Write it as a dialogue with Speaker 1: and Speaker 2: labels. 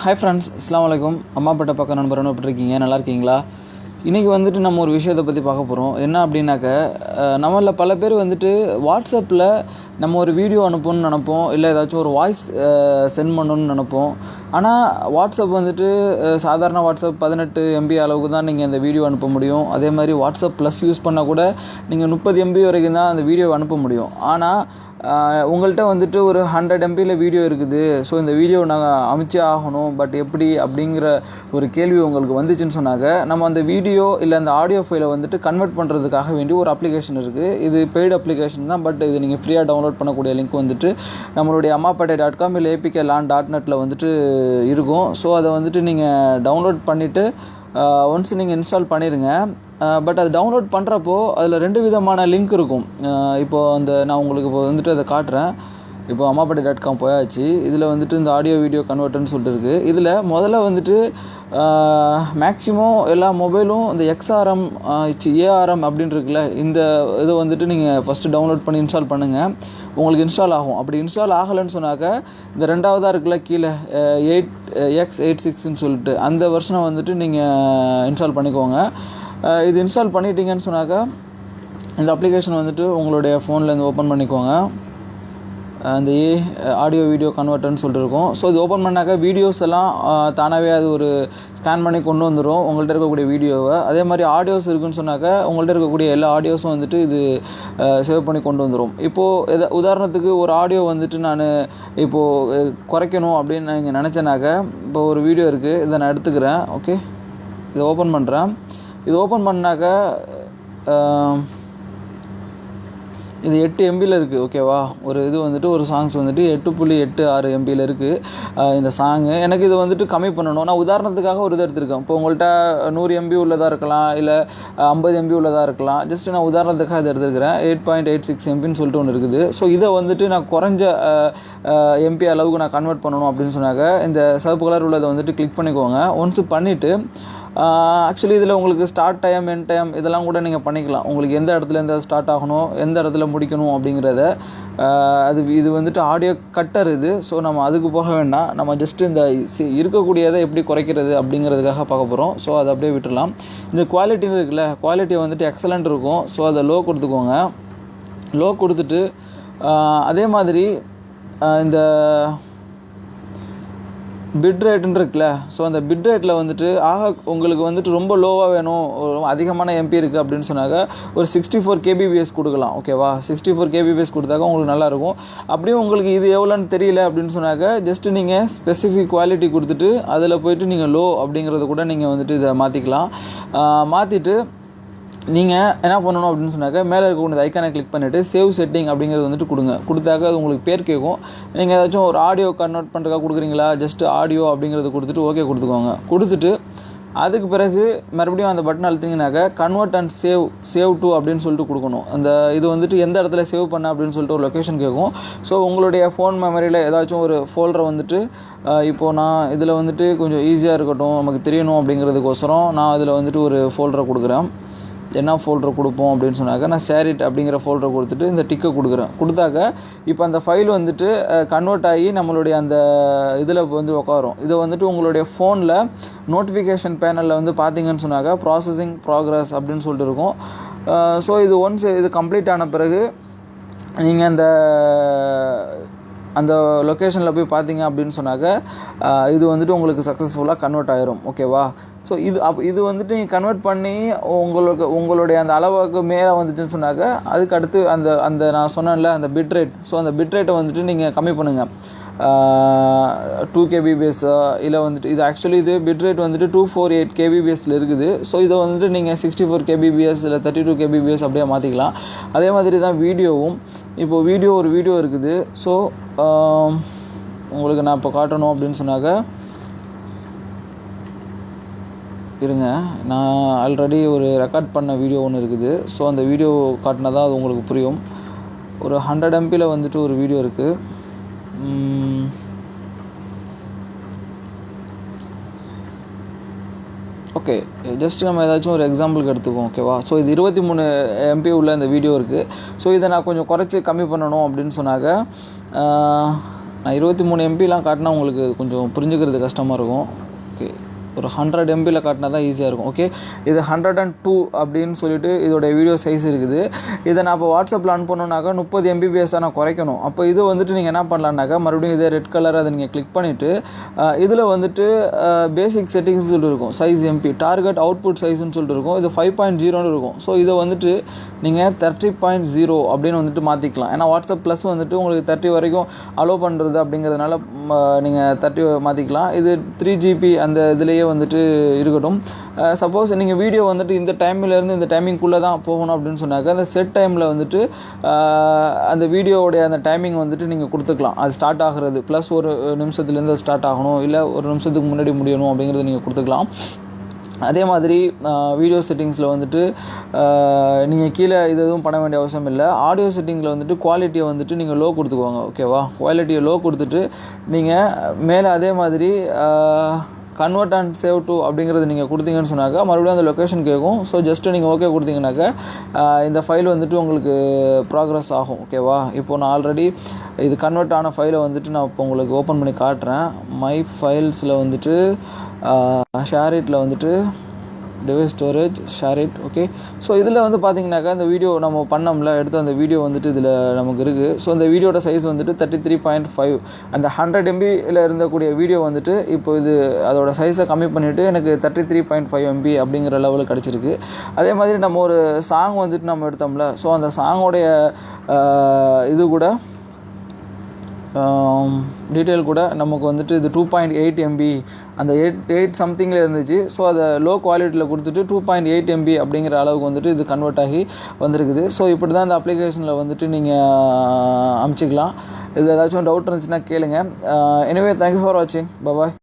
Speaker 1: Hi friends அஸ்லாம் அம்மா அம்மாப்பட்ட பக்கம் நண்பர் இருக்கீங்க நல்லா இருக்கீங்களா? இன்றைக்கி வந்துட்டு நம்ம ஒரு விஷயத்தை பற்றி பார்க்க போகிறோம் என்ன அப்படின்னாக்க நம்மளில் பல பேர் வந்துட்டு வாட்ஸ்அப்பில் நம்ம ஒரு வீடியோ அனுப்பணும்னு நினைப்போம். இல்லை ஏதாச்சும் ஒரு வாய்ஸ் சென்ட் பண்ணணும்னு நினைப்போம். ஆனால் வாட்ஸ்அப் வந்துட்டு சாதாரண வாட்ஸ்அப் பதினெட்டு எம்பி அளவுக்கு தான் நீங்கள் அந்த வீடியோ அனுப்ப முடியும். அதே மாதிரி வாட்ஸ்அப் ப்ளஸ் யூஸ் பண்ணால் கூட நீங்கள் முப்பது எம்பி வரைக்கும் தான் அந்த வீடியோ அனுப்ப முடியும். ஆனால் உங்கள்கிட்ட வந்துட்டு ஒரு ஹண்ட்ரட் எம்பியில் வீடியோ இருக்குது. ஸோ இந்த வீடியோ நாங்கள் அமைச்சே ஆகணும். பட் எப்படி அப்படிங்கிற ஒரு கேள்வி உங்களுக்கு வந்துச்சுன்னு சொன்னாங்க. நம்ம அந்த வீடியோ இல்லை அந்த ஆடியோ ஃபைலை வந்துட்டு கன்வெர்ட் பண்ணுறதுக்காக வேண்டி ஒரு அப்ளிகேஷன் இருக்குது இது பெய்டு அப்ளிகேஷன் தான். பட் இது நீங்கள் ஃப்ரீயாக டவுன்லோட் பண்ணக்கூடிய லிங்க் வந்துட்டு நம்மளுடைய அம்மாப்பேட்டை டாட் காம் இல்லை ஏபிகே லான் டாட் நெட்டில் வந்துட்டு இருக்கும். ஸோ அதை வந்துட்டு நீங்கள் டவுன்லோட் பண்ணிவிட்டு ஒன்ஸ் நீங்கள் இன்ஸ்டால் பண்ணிடுங்க பட் அது டவுன்லோட் பண்ணுறப்போ அதில் ரெண்டு விதமான லிங்க் இருக்கும். இப்போது அந்த நான் உங்களுக்கு இப்போ வந்துட்டு அதை காட்டுறேன். இப்போ அம்மாப்பட்டி டாட் காம் போயாச்சு. இதில் வந்துட்டு இந்த ஆடியோ வீடியோ கன்வெர்ட்டர்னு சொல்லிட்டு இருக்குது இதில் முதல்ல வந்துட்டு மேக்ஸிமம் எல்லா மொபைலும் இந்த எக்ஸ்ஆர்எம் ஏஆர்எம் அப்படின்னு இருக்குல்ல இந்த இதை வந்துட்டு நீங்கள் ஃபஸ்ட்டு டவுன்லோட் பண்ணி இன்ஸ்டால் பண்ணுங்கள் உங்களுக்கு இன்ஸ்டால் ஆகும். அப்படி இன்ஸ்டால் ஆகலைன்னு சொன்னாக்க இந்த ரெண்டாவதாக இருக்குல்ல கீழே எயிட் எக்ஸ் எயிட் சிக்ஸ்ன்னு சொல்லிட்டு அந்த வருஷனை வந்துட்டு நீங்கள் இன்ஸ்டால் பண்ணிக்கோங்க. இது இன்ஸ்டால் பண்ணிட்டீங்கன்னு சொன்னாக்கா இந்த அப்ளிகேஷன் வந்துட்டு உங்களுடைய ஃபோன்லேருந்து ஓப்பன் பண்ணிக்கோங்க. அந்த ஏ ஆடியோ வீடியோ கன்வெர்ட்டர்னு சொல்லிட்டு இருக்கும். ஸோ இது ஓப்பன் பண்ணாக்கா வீடியோஸ் எல்லாம் தானாகவே அது ஒரு ஸ்கேன் பண்ணி கொண்டு வந்துடும் உங்கள்கிட்ட இருக்கக்கூடிய வீடியோவை அதே மாதிரி ஆடியோஸ் இருக்குன்னு சொன்னாக்கா உங்கள்கிட்ட இருக்கக்கூடிய எல்லா ஆடியோஸும் வந்துட்டு இது சேவ் பண்ணி கொண்டு வந்துடும் இப்போது எதா உதாரணத்துக்கு ஒரு ஆடியோ வந்துட்டு நான் இப்போது குறைக்கணும் அப்படின்னு நீங்கள் நினச்சேனாக்க இப்போ ஒரு வீடியோ இருக்குது இதை நான் எடுத்துக்கிறேன். ஓகே இதை ஓப்பன் பண்ணுறேன் இது ஓப்பன் பண்ணாக்கா இது எட்டு எம்பியில் இருக்குது ஓகேவா ஒரு இது வந்துட்டு ஒரு சாங்ஸ் வந்துட்டு எட்டு புள்ளி எட்டு ஆறு எம்பியில் இருக்குது இந்த சாங்கு எனக்கு இது வந்துட்டு கம்மி பண்ணணும். நான் உதாரணத்துக்காக ஒரு இது எடுத்திருக்கேன். இப்போ உங்கள்கிட்ட நூறு எம்பி உள்ளதாக இருக்கலாம் இல்லை ஐம்பது எம்பி உள்ளதாக இருக்கலாம். ஜஸ்ட் நான் உதாரணத்துக்காக இதை எடுத்துருக்கிறேன். எயிட் பாயிண்ட் எயிட் சிக்ஸ் எம்பின்னு சொல்லிட்டு ஒன்று இருக்குது. ஸோ இதை வந்துட்டு நான் குறைஞ்ச எம்பி அளவுக்கு நான் கன்வெர்ட் பண்ணணும் அப்படின்னு சொன்னாக்க இந்த சிவப்பு கலர் உள்ளதை வந்துட்டு கிளிக் பண்ணிக்கோங்க. ஒன்ஸ் பண்ணிவிட்டு ஆக்சுவலி இதில் உங்களுக்கு ஸ்டார்ட் டைம் என் டைம் இதெல்லாம் கூட நீங்கள் பண்ணிக்கலாம். உங்களுக்கு எந்த இடத்துல எந்த ஸ்டார்ட் ஆகணும் எந்த இடத்துல முடிக்கணும் அப்படிங்கிறத அது இது வந்துட்டு ஆடியோ கட்டர் இது. ஸோ நம்ம அதுக்கு போக வேண்டாம். நம்ம ஜஸ்ட் இந்த இருக்கக்கூடியதை எப்படி குறைக்கிறது அப்படிங்கிறதுக்காக பார்க்க போகிறோம் ஸோ அதை அப்படியே விட்டுடலாம். இந்த குவாலிட்டின்னு இருக்குல்ல குவாலிட்டி வந்துட்டு எக்ஸலண்ட் இருக்கும். ஸோ அதை லோ கொடுத்துக்கோங்க. லோ கொடுத்துட்டு அதே மாதிரி இந்த பிட் ரேட்டுன்னு இருக்குல்ல ஸோ அந்த பிட் ரேட்டில் வந்துட்டு ஆக உங்களுக்கு வந்துட்டு ரொம்ப லோவாக வேணும் ஒரு அதிகமான எம்பி இருக்குது அப்படின்னு சொன்னாக்க ஒரு சிக்ஸ்டி ஃபோர் கேபிபிஎஸ் கொடுக்கலாம் ஓகேவா சிக்ஸ்டி ஃபோர் கேபிபிஎஸ் கொடுத்தாக்க உங்களுக்கு நல்லாயிருக்கும் அப்படியே உங்களுக்கு இது எவ்வளோன்னு தெரியல அப்படின்னு சொன்னாக்க ஜஸ்ட்டு நீங்கள் ஸ்பெசிஃபிக் குவாலிட்டி கொடுத்துட்டு அதில் போயிட்டு நீங்கள் லோ அப்படிங்கிறத கூட நீங்கள் வந்துட்டு இதை மாற்றிக்கலாம் மாற்றிட்டு நீங்கள் என்ன பண்ணணும் அப்படின்னு சொன்னாக்க மேலே இருக்கக்கூடிய ஐக்கானை கிளிக் பண்ணிவிட்டு சேவ் செட்டிங் அப்படிங்கிறது வந்துட்டு கொடுங்க. கொடுத்தாக்க அது உங்களுக்கு பேர் கேட்கும். நீங்கள் ஏதாச்சும் ஒரு ஆடியோ கன்வெர்ட் பண்ணுறதுக்காக கொடுக்குறீங்களா? ஜஸ்ட் ஆடியோ அப்படிங்கிறது கொடுத்துட்டு ஓகே கொடுத்துக்கோங்க. கொடுத்துட்டு அதுக்கு பிறகு மறுபடியும் அந்த button அழுத்திங்கனாக்க convert and save save to அப்படின்னு சொல்லிட்டு கொடுக்கணும். அந்த இது வந்துட்டு எந்த இடத்துல சேவ் பண்ண அப்படின்னு சொல்லிட்டு ஒரு லொக்கேஷன் கேட்கும். ஸோ உங்களுடைய ஃபோன் மெமரியில் ஏதாச்சும் ஒரு ஃபோல்டரை வந்துட்டு இப்போது நான் இதில் வந்துட்டு கொஞ்சம் ஈஸியாக இருக்கட்டும் நமக்கு தெரியணும் அப்படிங்கிறதுக்கோசரம் நான் இதில் வந்துட்டு ஒரு ஃபோல்டரை கொடுக்குறேன். என்ன ஃபோல்டர் கொடுப்போம் அப்படின்னு சொன்னாக்க நான் சேரிட் அப்படிங்கிற ஃபோல்டரை கொடுத்துட்டு இந்த டிக்கை கொடுக்குறேன். கொடுத்தாக்க இப்போ அந்த ஃபைல் வந்துட்டு கன்வெர்ட் ஆகி நம்மளுடைய அந்த இதில் வந்து உட்காரும் இதை வந்துட்டு உங்களுடைய ஃபோனில் நோட்டிஃபிகேஷன் பேனலில் வந்து பார்த்தீங்கன்னு சொன்னாக்க ப்ராசஸிங் ப்ராக்ரஸ் அப்படின்னு சொல்லிட்டு இருக்கும். ஸோ இது ஒன்ஸ் இது கம்ப்ளீட் ஆன பிறகு நீங்கள் அந்த அந்த லொக்கேஷனில் போய் பார்த்தீங்க அப்படின்னு சொன்னாக்க இது வந்துட்டு உங்களுக்கு சக்ஸஸ்ஃபுல்லாக கன்வெர்ட் ஆயிரும். ஓகேவா ஸோ இது அப் இது வந்துட்டு நீங்கள் கன்வெர்ட் பண்ணி உங்களுக்கு உங்களுடைய அந்த அளவுக்கு மேலே வந்துச்சுன்னு சொன்னாக்க அதுக்கு அடுத்து அந்த அந்த நான் சொன்னேன்ல அந்த பிட் ரேட் ஸோ அந்த பிட் ரேட்டை வந்துட்டு நீங்கள் கம்மி பண்ணுங்கள் டூ கேபிபிஎஸ் இல்லை வந்துட்டு இது ஆக்சுவலி இது பிட் ரேட் வந்துட்டு டூ ஃபோர் எயிட் கேபிபிஎஸ்ல இருக்குது. ஸோ இதை வந்துட்டு நீங்கள் சிக்ஸ்டி ஃபோர் கேபிபிஎஸ் இல்லை தேர்ட்டி டூ கேபிபிஎஸ் அப்படியே மாற்றிக்கலாம் அதே மாதிரி தான் வீடியோவும். இப்போது வீடியோ ஒரு வீடியோ இருக்குது. ஸோ உங்களுக்கு நான் இப்போ காட்டணும் அப்படின்னு சொன்னாக்க இருங்க நான் ஆல்ரெடி ஒரு ரெக்கார்ட் பண்ண வீடியோ ஒன்று இருக்குது. ஸோ அந்த வீடியோ காட்டினா தான் அது உங்களுக்கு புரியும். ஒரு ஹண்ட்ரட் எம்பியில் வந்துட்டு ஒரு வீடியோ இருக்குது ஓகே ஜஸ்ட் நம்ம ஏதாச்சும் ஒரு எக்ஸாம்பிளுக்கு எடுத்துக்குவோம் ஓகேவா ஸோ இது இருபத்தி மூணு எம்பி உள்ள இந்த வீடியோ இருக்குது ஸோ இதை நான் கொஞ்சம் குறைச்சி கம்மி பண்ணணும் அப்படின்னு சொன்னாக்க நான் இருபத்தி மூணு எம்பிலாம் காட்டினா உங்களுக்கு கொஞ்சம் புரிஞ்சுக்கிறது கஷ்டமாக இருக்கும். ஒரு ஹண்ட்ரட் எம்பியில் காட்டினா தான் ஈஸியாக இருக்கும். ஓகே இது ஹண்ட்ரட் அண்ட் டூ அப்படின்னு சொல்லிட்டு இதோட வீடியோ சைஸ் இருக்குது. இதை நான் இப்போ வாட்ஸ்அப்பில் அனுப்பணுன்னாக்கா முப்பது எம்பிபிஎஸ்ஸாக நான் குறைக்கணும். அப்போ இது வந்துட்டு நீங்கள் என்ன பண்ணலான்னாக்கா மறுபடியும் இதே ரெட் கலர் அதை நீங்கள் கிளிக் பண்ணிவிட்டு இதில் வந்துட்டு பேசிக் செட்டிங்ஸ் சொல்லிட்டு இருக்கும். சைஸ் எம்பி டார்கெட் அவுட்புட் சைஸ்னு சொல்லிட்டு இருக்கும். இது ஃபைவ் பாயிண்ட் ஜீரோன்னு இருக்கும். ஸோ இதை வந்துட்டு நீங்கள் தேர்ட்டி பாயிண்ட் ஜீரோ அப்படின்னு வந்துட்டு மாற்றிக்கலாம் ஏன்னா வாட்ஸ்அப் ப்ளஸ் வந்துட்டு உங்களுக்கு தேர்ட்டி வரைக்கும் அலோவ் பண்ணுறது அப்படிங்கிறதுனால நீங்கள் தேர்ட்டி மாற்றிக்கலாம் இது த்ரீ ஜிபி அந்த இதுலேயே வந்துட்டு இருக்கட்டும். சப்போஸ் நீங்கள் வீடியோ வந்துட்டு இந்த டைம்லேருந்து இந்த டைமிங்குள்ளே தான் போகணும் அப்படின்னு சொன்னாக்க அந்த செட் டைமில் வந்துட்டு அந்த வீடியோவுடைய அந்த டைமிங் வந்துட்டு நீங்கள் கொடுத்துக்கலாம். அது ஸ்டார்ட் ஆகிறது. ப்ளஸ் ஒரு நிமிஷத்துலேருந்து ஸ்டார்ட் ஆகணும். இல்லை ஒரு நிமிஷத்துக்கு முன்னாடி முடியணும் அப்படிங்கிறத நீங்கள் கொடுத்துக்கலாம். அதே மாதிரி வீடியோ செட்டிங்ஸில் வந்துட்டு நீங்கள் கீழே இது எதுவும் பண்ண வேண்டிய அவசியம் இல்லை. ஆடியோ செட்டிங்கில் வந்துட்டு குவாலிட்டியை வந்துட்டு நீங்கள் லோ கொடுத்துக்குவாங்க ஓகேவா குவாலிட்டியை லோ கொடுத்துட்டு நீங்கள் மேலே அதே மாதிரி கன்வெர்ட் அண்ட் சேவ் டு அப்படிங்கிறது நீங்கள் கொடுத்தீங்கன்னு சொன்னாக்கா மறுபடியும் அந்த லொக்கேஷன் கேட்கும் ஸோ ஜஸ்ட்டு நீங்கள் ஓகே கொடுத்தீங்கன்னாக்கா இந்த ஃபைல் வந்துட்டு உங்களுக்கு ப்ராக்ரஸ் ஆகும் ஓகேவா இப்போ நான் ஆல்ரெடி இது கன்வெர்ட் ஆன ஃபைலை வந்துட்டு நான் இப்போ உங்களுக்கு ஓப்பன் பண்ணி காட்டுறேன். மை ஃபைல்ஸில் வந்துட்டு ஷேர் இட்டில் வந்துட்டு device storage share it okay so இதில் வந்து பார்த்தீங்கன்னாக்கா இந்த வீடியோ நம்ம பண்ணோம்ல எடுத்து அந்த வீடியோ வந்துட்டு இதில் நமக்கு இருக்குது ஸோ இந்த வீடியோட சைஸ் வந்துட்டு தேர்ட்டி த்ரீ பாயிண்ட் ஃபைவ் அந்த ஹண்ட்ரட் எம்பியில் இருந்தக்கூடிய வீடியோ வந்துட்டு இப்போ இது அதோட சைஸை கம்மி பண்ணிவிட்டு எனக்கு thirty three point five MB அப்படிங்கிற லெவலில் கிடச்சிருக்கு. அதே மாதிரி நம்ம ஒரு சாங் வந்துட்டு நம்ம எடுத்தோம்ல ஸோ அந்த சாங்கோடைய இது கூட டீட்டெயில் கூட நமக்கு வந்துட்டு இது டூ பாயிண்ட் எயிட் எம்பி அந்த எயிட் எயிட் சம்திங்கில் இருந்துச்சு. ஸோ அதை லோ குவாலிட்டியில் கொடுத்துட்டு டூ பாயிண்ட் எயிட் எம்பி அப்படிங்கிற அளவுக்கு வந்துட்டு இது கன்வெர்ட் ஆகி வந்திருக்குது. ஸோ இப்படி தான் இந்த அப்ளிகேஷனில் வந்துட்டு நீங்கள் அமுச்சிக்கலாம். இது ஏதாச்சும் டவுட் இருந்துச்சுன்னா கேளுங்க. எனிவே தேங்க்யூ ஃபார் வாட்சிங் பபாய்